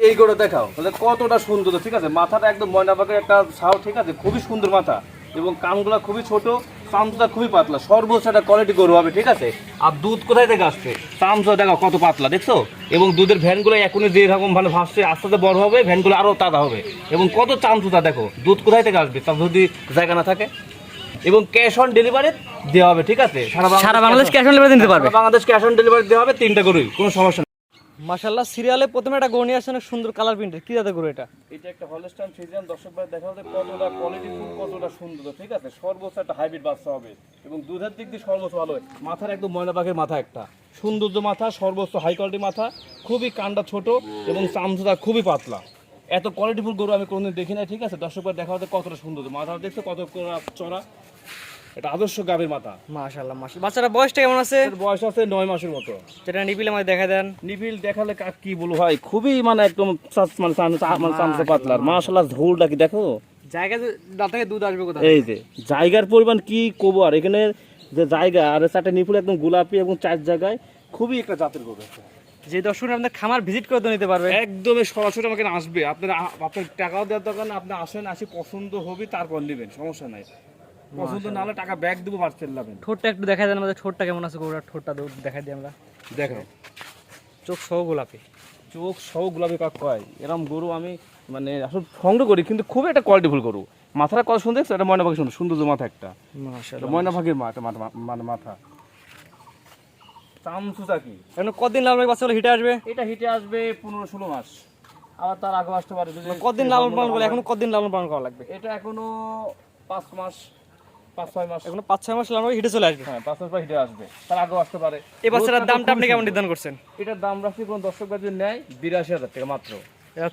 এই করে দেখাও। তাহলে কতটা সুন্দর ঠিক আছে? মাথাটা একদম ময়না পাকের একটা ছাও ঠিক আছে? খুবই সুন্দর মাথা। এবং কানগুলা খুবই ছোট চামচটা খুবই পাতলা। সর্বোচ্চ একটা কোয়ালিটি গরু হবে ঠিক আছে? আর দুধ কোথায় থেকে আসছে? চামচা দেখো কত পাতলা দেখছ? এবং দুধের ভ্যানগুলো এখনই যেরকম ভালো ভাসছে আস্তে আস্তে বড় হবে ভ্যানগুলো আরও তাজা হবে। এবং কত চামচুটা দেখো দুধ কোথায় থেকে আসবে? তার যদি জায়গা না থাকে। এবং ক্যাশ অন ডেলিভারি দেওয়া হবে ঠিক আছে? সারা বাংলাদেশ ক্যাশ অন ডেলিভারি দিতে পারবে। বাংলাদেশ ক্যাশ অন ডেলিভারি দেওয়া হবে তিনটা গরুই কোনো সমস্যা মাশাআল্লাহ, সিরিয়ালে প্রথমে একটা আসছে অনেক সুন্দর কালার প্রিন্টের। কি জাতের গরু এটা? এটা একটা হলস্টাইন ফ্রিজিয়ান, দর্শক ভাই, দেখা যাচ্ছে কতটা কোয়ালিটি ফুল, কতটা সুন্দর, ঠিক আছে? সর্বোচ্চ একটা হাইব্রিড বাচ্চা হবে এবং দুধের দিক দিয়ে সর্বোচ্চ ভালো। মাথার একদম ময়না পাখির মাথা একটা। সৌন্দর্য মাথা, সর্বোচ্চ হাই কোয়ালিটি মাথা, খুবই কান্ডা ছোট এবং চামচুটা খুবই পাতলা। এত কোয়ালিটিফুল গরু আমি কোনোদিন দেখি নাই ঠিক আছে? দর্শক দেখা যাচ্ছে কতটা সুন্দর মাথা দেখছ কত চড়া এটা আদর্শ গাভীর মাথা। মাশাআল্লাহ মাশাআল্লাহ। বাচ্চাটা বয়সটা কেমন আছে? বয়স আছে নয় মাসের মতো। যেটা আমাদের দেখা দেন। নিবিল দেখালে কাক কি বলব ভাই খুবই মানে একদম মানে মানে চামচে পাতলার। মাশাল্লাহ ঝোলটা কি দেখো? জায়গা দুধ আসবে কোথায়? এই যে জায়গার পরিমাণ কি কবো আর? এখানে যে জায়গা আর চারটে নিপুল একদম গোলাপি এবং চার জায়গায় খুবই একটা জাতের গরু যে দর্শক আপনার খামার ভিজিট করে নিতে পারবে। একদমই সরাসরি আমাকে আসবে। আপনার আপনার টাকাও দেওয়ার দরকার না। আপনি আসেন আসি পছন্দ হবে তারপর নেবেন সমস্যা নাই। পছন্দ না হলে টাকা ব্যাগ দেবো পার্সেল নেবেন ঠোঁটটা একটু দেখা দেন আমাদের ঠোঁটটা কেমন আছে গরুটার ঠোঁটটা দেখাই দিই আমরা। দেখো। চোখ সহ গোলাপি। চোখ সহ গোলাপি কাক কয়? এরম গরু আমি মানে আসলে সংগ্রহ করি কিন্তু খুবই একটা কোয়ালিটিফুল গরু। মাথাটা কত সুন্দর দেখছ? এটা ময়না পাখি সুন্দর সুন্দর মাথা একটা। ময়না পাখির মাথা মাথা মানে মাথা। চামচুচা কি? এখন কতদিন লালন বাচ্চাগুলো হিটে আসবে? এটা হিটে আসবে পনেরো ষোলো মাস। আবার তার আগে আসতে পারে কতদিন লালন পালন করলে এখন কতদিন লালন পালন করা লাগবে? এটা এখনও পাঁচ মাস। পাঁচ ছয় মাস। এখন পাঁচ ছয় মাস লালন হিটে চলে আসবে। হ্যাঁ পাঁচ মাস পর হিটে আসবে। তার আগেও আসতে পারে। এই বাচ্চাটার দামটা আপনি কেমন নির্ধারণ করছেন? এটার দাম রাখছি কোন দর্শক যদি নেয় বিরাশি হাজার টাকা মাত্র।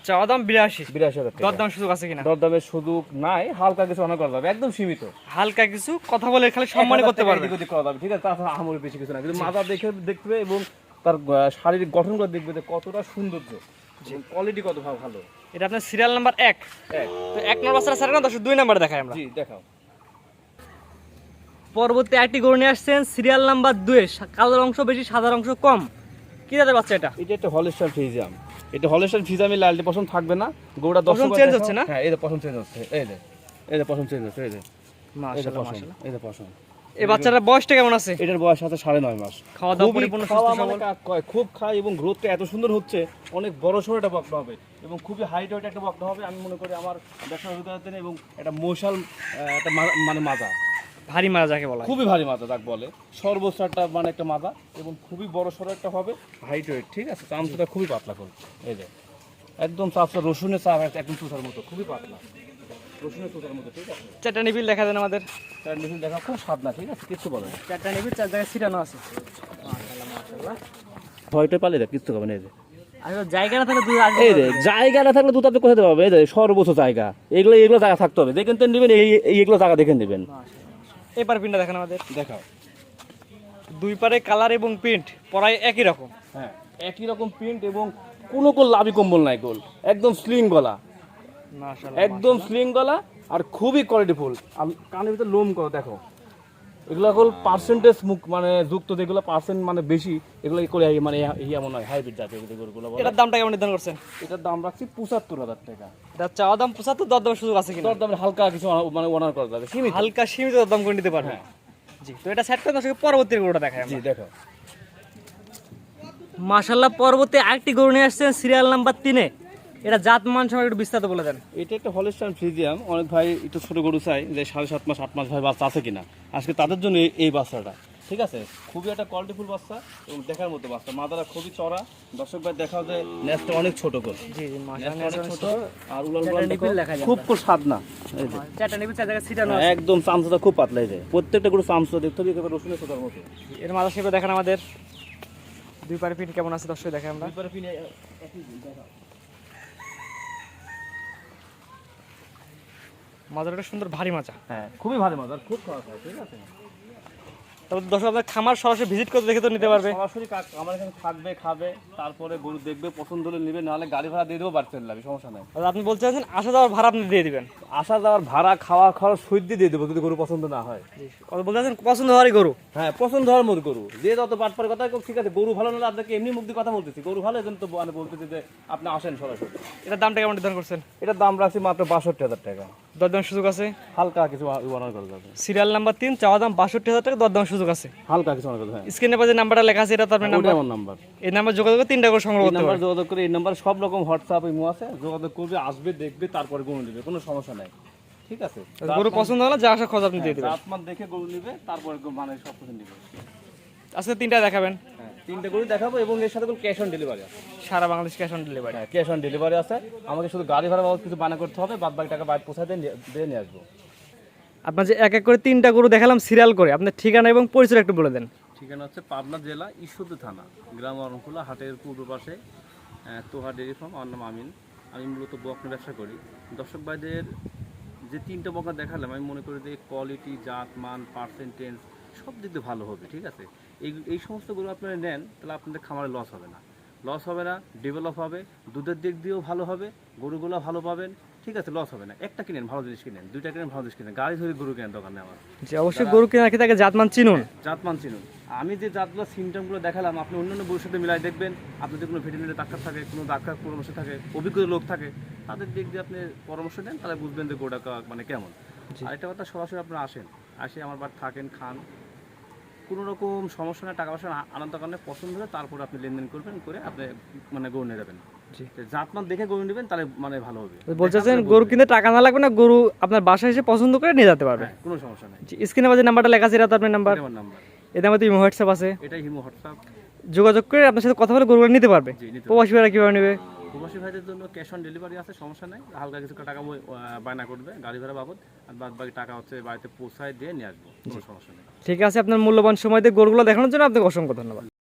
চাওয়া দাম বিরাশি। বিরাশি হাজার দরদাম সুযোগ আছে কিনা? দরদামের সুযোগ নাই হালকা কিছু অনেক করা যাবে একদম সীমিত। হালকা কিছু কথা বলে খালি সম্মানই করতে পারবে। এদিক করা যাবে ঠিক আছে? তাছাড়া আহামরি বেশি কিছু না কিন্তু মাথা দেখে দেখবে এবং তার শারীরিক গঠনগুলো দেখবে যে কতটা সৌন্দর্য কোয়ালিটি কত ভালো। এটা আপনার সিরিয়াল নাম্বার এক। তো এক নম্বর না দশ দুই নাম্বার আমরা। জি দেখাও। পরবর্তী একটি গরু নিয়ে আসছেন সিরিয়াল নাম্বার দুয়ে কালোর অংশ বেশি সাদার অংশ কম। কি জাতের বাচ্চা এটা? এটা একটা হলস্টার ফ্রিজিয়াম। এটা হলস্টার ফ্রিজিয়ামে লালটি পছন্দ থাকবে না। গোটা দশ change হচ্ছে না? হ্যাঁ এই যে পছন্দ চেঞ্জ হচ্ছে। এই যে এই যে পছন্দ চেঞ্জ হচ্ছে এই যে। মাশাআল্লাহ এই যে পছন্দ এই বাচ্চাটার বয়সটা কেমন আছে? এটার বয়স আছে সাড়ে নয় মাস। খাওয়া দাওয়া পরিপূর্ণ সুস্থ সবল? মানে কয়, খুব খায় এবং গ্রোথটা এত সুন্দর হচ্ছে অনেক বড় সড়ো একটা বকটা হবে এবং খুবই হাইট ওয়েট একটা বকটা হবে। আমি মনে করি আমার এবং একটা মশাল একটা মানে মাজা। ভারী মারা যাকে বলা খুবই ভারী মাথা যাক বলে। সর্বোচ্চ একটা মানে একটা মাথা এবং খুবই বড় সড়ো একটা হবে। হাইট ওয়েট ঠিক আছে? চামচটা খুবই পাতলা করবে এই যে একদম চাপটা রসুনের চাপ একদম চুষার মতো খুবই পাতলা। রসুনের চুষার মতো ঠিক আছে? চারটা নিবিল দেখা দেন আমাদের। নিচে দেখা খুব স্বাদ না ঠিক আছে? কিচ্ছু বলে চারটা নিবিল চার জায়গায় ছিটানো আছে। ভয়টা পালে দেখ কিচ্ছু হবে না এই যে। জায়গা না থাকলে এই রে জায়গা না থাকলে দুধ আপনি কোথায় এই সর্বোচ্চ জায়গা। এগুলো এগুলো জায়গা থাকতে হবে। দেখেন তো নেবেন এইগুলো জায়গা দেখে নেবেন। এবার পিনটা দেখেন আমাদের। দেখাও। দুই পারে কালার এবং প্রিন্ট পরাই একই রকম। হ্যাঁ একই রকম প্রিন্ট এবং কোনো কোন লাভি কম্বল নাই গোল একদম স্লিং গলা। একদম স্লিং গলা আর খুবই কোয়ালিটিফুল আর কানের ভিতরে লোম করো দেখো। এগুলো হল পার্সেন্টেজ মুখ মানে যুক্ত যেগুলো পার্সেন্ট মানে বেশি এগুলো করে মানে এমন হয় হাইব্রিড জাতীয় গরুগুলো এটার দামটা কেমন নির্ধারণ করছেন? এটার দাম রাখছি পঁচাত্তর হাজার টাকা। এটা চাওয়া দাম পঁচাত্তর সুযোগ আছে কিনা? দর দামে হালকা কিছু মানে অনার করা যাবে সীমিত। হালকা সীমিত দরদাম করে নিতে পারবে। জি তো এটা সেট করে দর্শক পরবর্তী গরুটা দেখায় জি দেখো। মাশাল্লাহ পরবর্তী আরেকটি গরু নিয়ে আসছেন সিরিয়াল নাম্বার তিনে। এটা জাত মান সময় একটু বিস্তারিত বলে দেন। এটা একটা হলস্টাইন ফ্রিজিয়াম অনেক ভাই একটু ছোট গরু চাই যে সাড়ে সাত মাস আট মাস ভাই বাচ্চা আছে কিনা। আজকে তাদের জন্য এই- বাচ্চাটা। ঠিক আছে? খুবই একটা কোয়ালিটিফুল বাচ্চা এবং দেখার মতো বাচ্চা। মাদারা খুবই চড়া দর্শক ভাই দেখা যে নেসটা অনেক ছোট করে। ছোট আর যায় খুব খুব স্বাদ না। একদম চামচটা খুব পাতলা এই যে। প্রত্যেকটা গরু চামচটা দেখতে হবে একেবারে রসুনের ছোটার মতো। এর মাথা শেপে দেখেন আমাদের। দুই পারে পিন কেমন আছে দর্শক দেখেন আমরা। পিনে একই মাজারটা সুন্দর ভারী মাচা হ্যাঁ খুবই ভালো মজা খুব খাওয়া হয় ঠিক আছে? তারপর দর্শক আপনার খামার সরাসরি ভিজিট করতে দেখে তো নিতে পারবে। সরাসরি আমার এখানে থাকবে খাবে তারপরে গরু দেখবে পছন্দ হলে নেবে নাহলে গাড়ি ভাড়া দিয়ে দেবো বাড়তে লাগবে সমস্যা নাই। আর আপনি বলতে চাচ্ছেন আসা যাওয়ার ভাড়া আপনি দিয়ে দিবেন? আসা যাওয়ার ভাড়া খাওয়া খাওয়ার দিয়ে দেবো যদি গরু পছন্দ না হয়। কত বলতে চাচ্ছেন পছন্দ হওয়ারই গরু? হ্যাঁ পছন্দ হওয়ার মতো গরু। যে যত পাটপার কথা ঠিক আছে গরু ভালো না হলে আপনাকে এমনি দিয়ে কথা বলতেছি। গরু ভালো এজন্য তো মানে বলতেছি যে আপনি আসেন সরাসরি। এটার দামটা কেমন নির্ধারণ করছেন? এটার দাম রাখছি মাত্র বাষট্টি হাজার টাকা। দরদাম সুযোগ আছে? হালকা কিছু করে যাবে সিরিয়াল নাম্বার তিন চাওয়া দাম বাষট্টি হাজার টাকা দরদাম সুযোগ আছে। হালকা কিছু করে হ্যাঁ স্ক্রিনে পাশে নাম্বারটা লেখা আছে এটা তো আপনার ওটা নাম্বার। আমার নাম্বার। এই নাম্বার যোগাযোগ করে তিনটা করে সংগ্রহ করতে নাম্বার যোগাযোগ করে এই নাম্বার সব রকম হোয়াটসঅ্যাপ ইমো আছে। যোগাযোগ করবে আসবে দেখবে তারপরে গরু নেবে কোনো সমস্যা নাই। ঠিক আছে? গরু পছন্দ হলে যা আসা খোঁজ আপনি দিয়ে দেবেন। জাতমান দেখে গরু নেবে তারপরে মানে সব কিছু নেবে। আজকে তিনটা দেখাবেন। হ্যাঁ তিনটে গরু দেখাবো এবং এর সাথে ক্যাশ অন ডেলিভারি আছে। সারা বাংলাদেশ ক্যাশ অন ডেলিভারি হ্যাঁ ক্যাশ অন ডেলিভারি আছে। আমাকে শুধু গাড়ি ভাড়া বাবদ কিছু বানা করতে হবে বাদ বাকি টাকা বাইরে পৌঁছায় দিয়ে নিয়ে- দিয়ে নিয়ে আসব। আপনার যে এক এক করে তিনটা গরু দেখালাম সিরিয়াল করে আপনার ঠিকানা এবং পরিচয় একটু বলে দেন। ঠিকানা হচ্ছে পাবনা জেলা ঈশ্বরদী থানা গ্রাম অরণখোলা হাটের পূর্ব পাশে তোহা ডেয়ারি ফার্ম আমার নাম আমিন। আমি মূলত বকনা ব্যবসা করি। দর্শক ভাইদের যে তিনটা বকনা দেখালাম আমি মনে করি যে কোয়ালিটি জাত মান পার্সেন্টেজ সব দিক দিয়ে ভালো হবে ঠিক আছে? এই এই সমস্ত গরু আপনারা নেন তাহলে আপনাদের খামারে লস হবে না। লস হবে না ডেভেলপ হবে দুধের দিক দিয়েও ভালো হবে গরুগুলো ভালো পাবেন ঠিক আছে? লস হবে না। একটা কিনেন ভালো জিনিস কিনেন দুইটা কিনেন ভালো জিনিস কিনেন গাড়ি ধরে গরু কেনেন দোকানে আমার যে অবশ্যই গরু কেনার ক্ষেত্রে আগে জাতমান চিনুন। জাতমান চিনুন। আমি যে জাতগুলো সিমটমগুলো দেখালাম আপনি অন্যান্য বইয়ের সাথে মিলাই দেখবেন আপনি যদি কোনো ভেটেরিনারি ডাক্তার থাকে কোনো ডাক্তার পরামর্শ থাকে অভিজ্ঞ লোক থাকে তাদের দিক দিয়ে আপনি পরামর্শ দেন তাহলে বুঝবেন যে গোটা মানে কেমন। আরেকটা কথা সরাসরি আপনারা আসেন। আসে আমার বাড়ি থাকেন খান। কোনো রকম সমস্যা না টাকা পয়সা আনন্দ কারণে পছন্দ হলে তারপর আপনি লেনদেন করবেন করে আপনি মানে গরু নিয়ে যাবেন। জাতমান দেখে গরু নেবেন তাহলে মানে ভালো হবে। বলছেন গরু কিনতে টাকা না লাগবে না গরু আপনার বাসায় এসে পছন্দ করে নিয়ে যেতে পারবে। হ্যাঁ, কোনো সমস্যা নেই। স্ক্রিনে পাশে নাম্বারটা লেখা আছে এটা আপনার নাম্বার। এটা আমার নাম্বার। এদের মধ্যে ইমো হোয়াটসঅ্যাপ আছে। এটাই হিমো হোয়াটসঅ্যাপ। যোগাযোগ করে আপনার সাথে কথা বলে গরুগুলো নিতে পারবে। প্রবাসী ভাইরা কীভাবে নেবে? প্রবাসী ভাইদের জন্য ক্যাশ অন ডেলিভারি আছে সমস্যা নেই। হালকা কিছু টাকা বায়না করবে গাড়ি ভাড়া বাবদ আর বাদ বাকি টাকা হচ্ছে বাড়িতে পৌঁছায় দিয়ে নিয়ে আসব কোনো সমস্যা নেই। ঠিক আছে আপনার মূল্যবান সময় দিয়ে গরুগুলো দেখানোর জন্য আপনাকে অসংখ্য ধন্যবাদ।